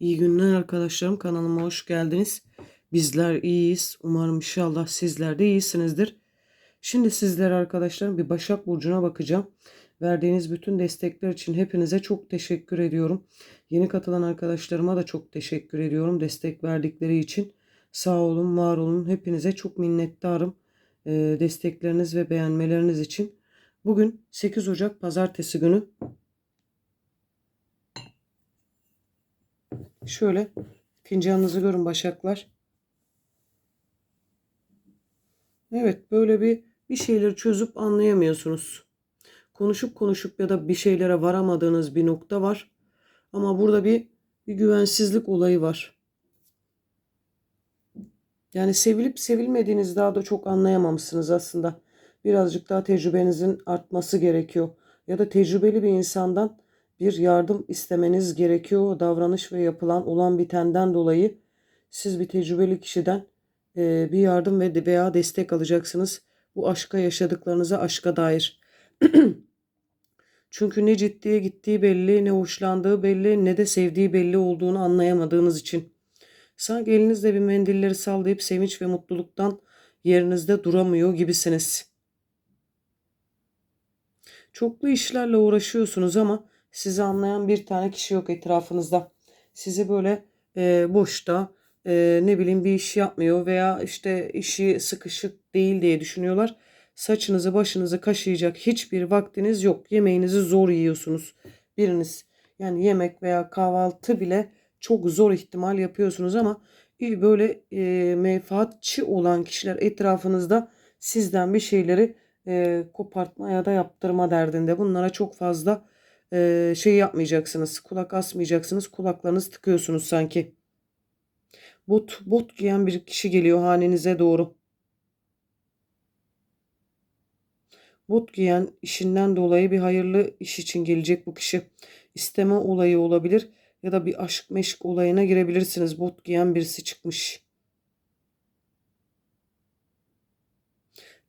İyi günler arkadaşlarım. Kanalıma hoş geldiniz. Bizler iyiyiz. Umarım inşallah sizler de iyisinizdir. Şimdi sizlere arkadaşlarım bir Başak Burcu'na bakacağım. Verdiğiniz bütün destekler için hepinize çok teşekkür ediyorum. Yeni katılan arkadaşlarıma da çok teşekkür ediyorum destek verdikleri için. Sağ olun, var olun. Hepinize çok minnettarım. Ee, destekleriniz ve beğenmeleriniz için. Bugün 8 Ocak Pazartesi günü Şöyle fincanınızı görün başaklar. Evet böyle bir bir şeyleri çözüp anlayamıyorsunuz. Konuşup konuşup ya da bir şeylere varamadığınız bir nokta var. Ama burada bir, bir güvensizlik olayı var. Yani sevilip sevilmediğiniz daha da çok anlayamamışsınız aslında. Birazcık daha tecrübenizin artması gerekiyor. Ya da tecrübeli bir insandan bir yardım istemeniz gerekiyor. Davranış ve yapılan olan bitenden dolayı siz bir tecrübeli kişiden e, bir yardım ve veya destek alacaksınız. Bu aşka yaşadıklarınıza aşka dair. Çünkü ne ciddiye gittiği belli, ne hoşlandığı belli, ne de sevdiği belli olduğunu anlayamadığınız için. Sanki elinizde bir mendilleri sallayıp sevinç ve mutluluktan yerinizde duramıyor gibisiniz. Çoklu işlerle uğraşıyorsunuz ama sizi anlayan bir tane kişi yok etrafınızda. Sizi böyle e, boşta e, ne bileyim bir iş yapmıyor veya işte işi sıkışık değil diye düşünüyorlar. Saçınızı başınızı kaşıyacak hiçbir vaktiniz yok. Yemeğinizi zor yiyorsunuz. Biriniz yani yemek veya kahvaltı bile çok zor ihtimal yapıyorsunuz ama böyle e, menfaatçi olan kişiler etrafınızda sizden bir şeyleri e, kopartma ya da yaptırma derdinde. Bunlara çok fazla e, şey yapmayacaksınız. Kulak asmayacaksınız. Kulaklarınızı tıkıyorsunuz sanki. Bot, bot giyen bir kişi geliyor hanenize doğru. Bot giyen işinden dolayı bir hayırlı iş için gelecek bu kişi. İsteme olayı olabilir ya da bir aşk meşk olayına girebilirsiniz. Bot giyen birisi çıkmış.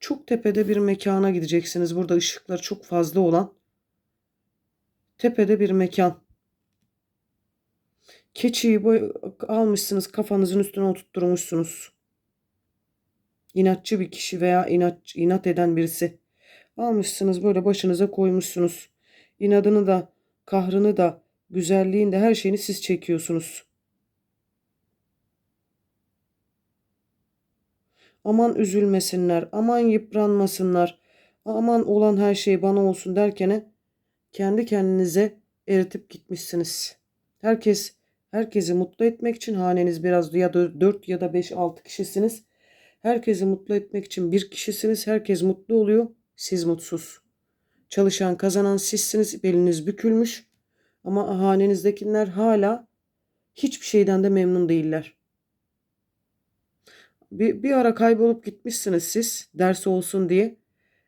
Çok tepede bir mekana gideceksiniz. Burada ışıklar çok fazla olan tepede bir mekan. Keçiyi boy almışsınız kafanızın üstüne oturtturmuşsunuz. İnatçı bir kişi veya inat, inat eden birisi. Almışsınız böyle başınıza koymuşsunuz. İnadını da kahrını da güzelliğini de her şeyini siz çekiyorsunuz. Aman üzülmesinler, aman yıpranmasınlar, aman olan her şey bana olsun derkene kendi kendinize eritip gitmişsiniz. Herkes herkesi mutlu etmek için haneniz biraz ya da 4 ya da 5 6 kişisiniz. Herkesi mutlu etmek için bir kişisiniz. Herkes mutlu oluyor. Siz mutsuz. Çalışan kazanan sizsiniz. Beliniz bükülmüş. Ama hanenizdekiler hala hiçbir şeyden de memnun değiller. Bir, bir ara kaybolup gitmişsiniz siz ders olsun diye.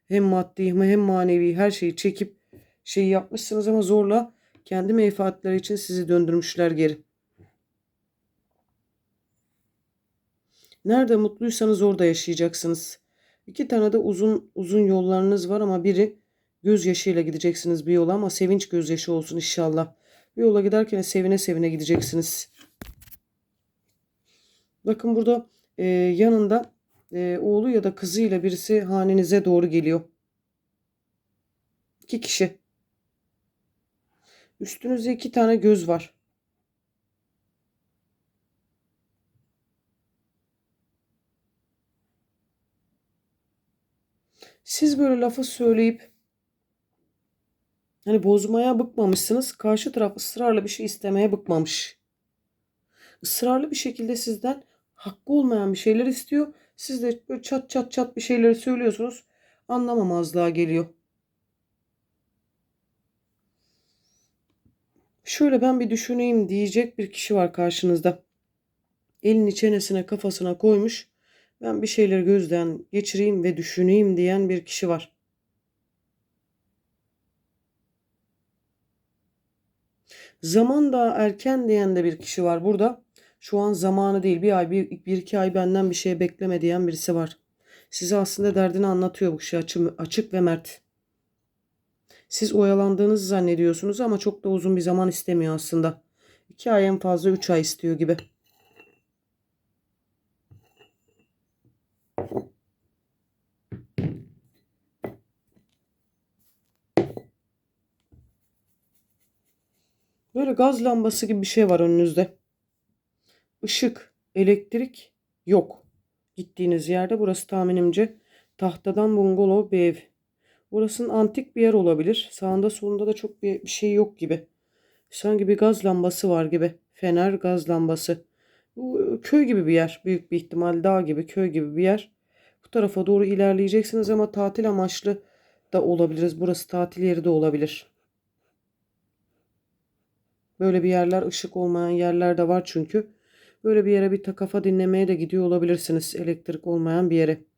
Hem maddi hem manevi her şeyi çekip şey yapmışsınız ama zorla kendi menfaatleri için sizi döndürmüşler geri. Nerede mutluysanız orada yaşayacaksınız. İki tane de uzun uzun yollarınız var ama biri gözyaşıyla gideceksiniz bir yola ama sevinç gözyaşı olsun inşallah. Bir yola giderken sevine sevine gideceksiniz. Bakın burada e, yanında e, oğlu ya da kızıyla birisi hanenize doğru geliyor. İki kişi. Üstünüzde iki tane göz var. Siz böyle lafı söyleyip hani bozmaya bıkmamışsınız. Karşı taraf ısrarla bir şey istemeye bıkmamış. Israrlı bir şekilde sizden hakkı olmayan bir şeyler istiyor. Siz de böyle çat çat çat bir şeyleri söylüyorsunuz. Anlamamazlığa geliyor. Şöyle ben bir düşüneyim diyecek bir kişi var karşınızda. Elini çenesine kafasına koymuş. Ben bir şeyleri gözden geçireyim ve düşüneyim diyen bir kişi var. Zaman daha erken diyen de bir kişi var burada. Şu an zamanı değil bir ay bir, bir iki ay benden bir şey bekleme diyen birisi var. Size aslında derdini anlatıyor bu kişi açık, açık ve mert. Siz oyalandığınızı zannediyorsunuz ama çok da uzun bir zaman istemiyor aslında. 2 ay en fazla 3 ay istiyor gibi. Böyle gaz lambası gibi bir şey var önünüzde. Işık, elektrik yok. Gittiğiniz yerde burası tahminimce tahtadan bungalov bir ev. Burasının antik bir yer olabilir. Sağında solunda da çok bir, bir şey yok gibi. Sanki bir gaz lambası var gibi. Fener gaz lambası. Bu köy gibi bir yer. Büyük bir ihtimal dağ gibi köy gibi bir yer. Bu tarafa doğru ilerleyeceksiniz ama tatil amaçlı da olabiliriz. Burası tatil yeri de olabilir. Böyle bir yerler ışık olmayan yerler de var çünkü. Böyle bir yere bir kafa dinlemeye de gidiyor olabilirsiniz. Elektrik olmayan bir yere.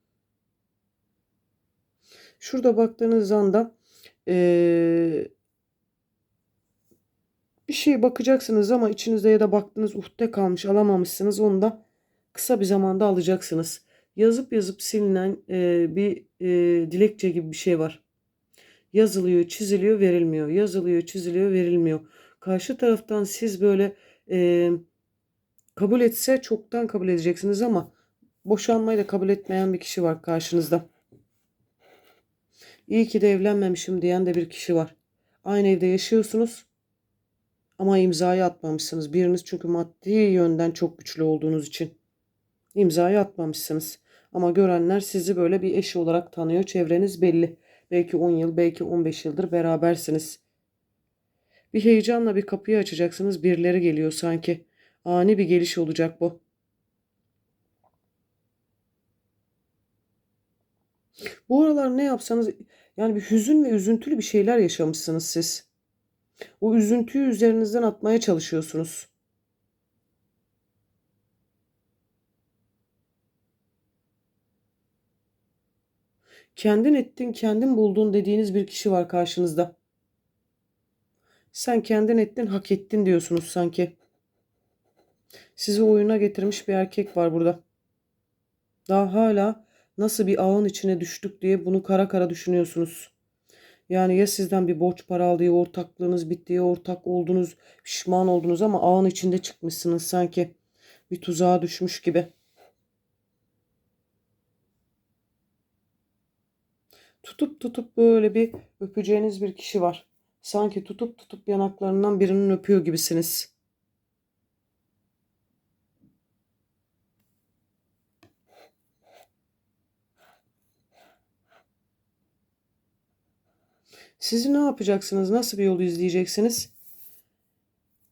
Şurada baktığınız anda eee, bir şey bakacaksınız ama içinizde ya da baktığınız uhde kalmış alamamışsınız. Onu da kısa bir zamanda alacaksınız. Yazıp yazıp silinen eee, bir eee, dilekçe gibi bir şey var. Yazılıyor, çiziliyor, verilmiyor. Yazılıyor, çiziliyor, verilmiyor. Karşı taraftan siz böyle eee, kabul etse çoktan kabul edeceksiniz ama boşanmayı da kabul etmeyen bir kişi var karşınızda. İyi ki de evlenmemişim diyen de bir kişi var. Aynı evde yaşıyorsunuz ama imzayı atmamışsınız. Biriniz çünkü maddi yönden çok güçlü olduğunuz için imzayı atmamışsınız. Ama görenler sizi böyle bir eş olarak tanıyor. Çevreniz belli. Belki 10 yıl, belki 15 yıldır berabersiniz. Bir heyecanla bir kapıyı açacaksınız. Birileri geliyor sanki. Ani bir geliş olacak bu. Bu aralar ne yapsanız yani bir hüzün ve üzüntülü bir şeyler yaşamışsınız siz. O üzüntüyü üzerinizden atmaya çalışıyorsunuz. Kendin ettin, kendin buldun dediğiniz bir kişi var karşınızda. Sen kendin ettin, hak ettin diyorsunuz sanki. Sizi oyuna getirmiş bir erkek var burada. Daha hala nasıl bir ağın içine düştük diye bunu kara kara düşünüyorsunuz. Yani ya sizden bir borç para aldı ya ortaklığınız bitti ya ortak oldunuz, pişman oldunuz ama ağın içinde çıkmışsınız sanki. Bir tuzağa düşmüş gibi. Tutup tutup böyle bir öpeceğiniz bir kişi var. Sanki tutup tutup yanaklarından birinin öpüyor gibisiniz. Sizi ne yapacaksınız? Nasıl bir yolu izleyeceksiniz?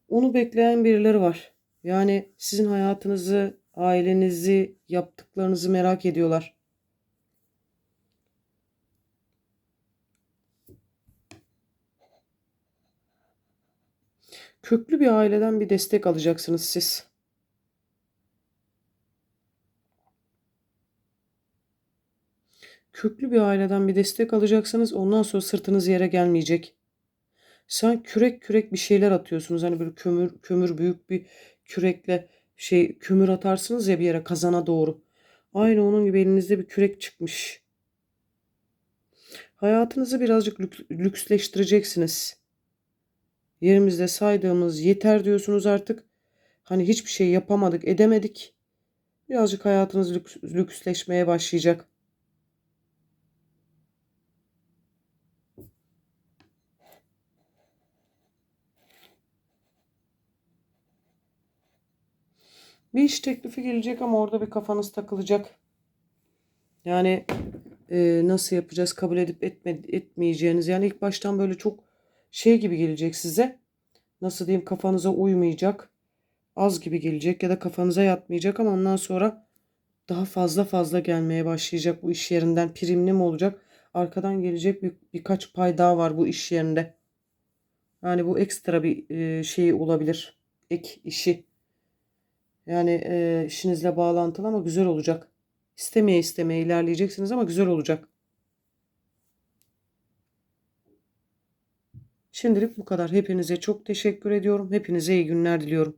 Onu bekleyen birileri var. Yani sizin hayatınızı, ailenizi, yaptıklarınızı merak ediyorlar. Köklü bir aileden bir destek alacaksınız siz. Köklü bir aileden bir destek alacaksınız. Ondan sonra sırtınız yere gelmeyecek. Sen kürek kürek bir şeyler atıyorsunuz. Hani böyle kömür kömür büyük bir kürekle şey kömür atarsınız ya bir yere kazana doğru. Aynı onun gibi elinizde bir kürek çıkmış. Hayatınızı birazcık lüks- lüksleştireceksiniz. Yerimizde saydığımız yeter diyorsunuz artık. Hani hiçbir şey yapamadık, edemedik. Birazcık hayatınız lüks, lüksleşmeye başlayacak. Bir iş teklifi gelecek ama orada bir kafanız takılacak. Yani e, nasıl yapacağız, kabul edip etme, etmeyeceğiniz. Yani ilk baştan böyle çok şey gibi gelecek size. Nasıl diyeyim kafanıza uymayacak. Az gibi gelecek ya da kafanıza yatmayacak ama ondan sonra daha fazla fazla gelmeye başlayacak bu iş yerinden. Primli mi olacak? Arkadan gelecek bir, birkaç pay daha var bu iş yerinde. Yani bu ekstra bir e, şey olabilir. Ek işi. Yani e, işinizle bağlantılı ama güzel olacak. İstemeye istemeye ilerleyeceksiniz ama güzel olacak. Şimdilik bu kadar. Hepinize çok teşekkür ediyorum. Hepinize iyi günler diliyorum.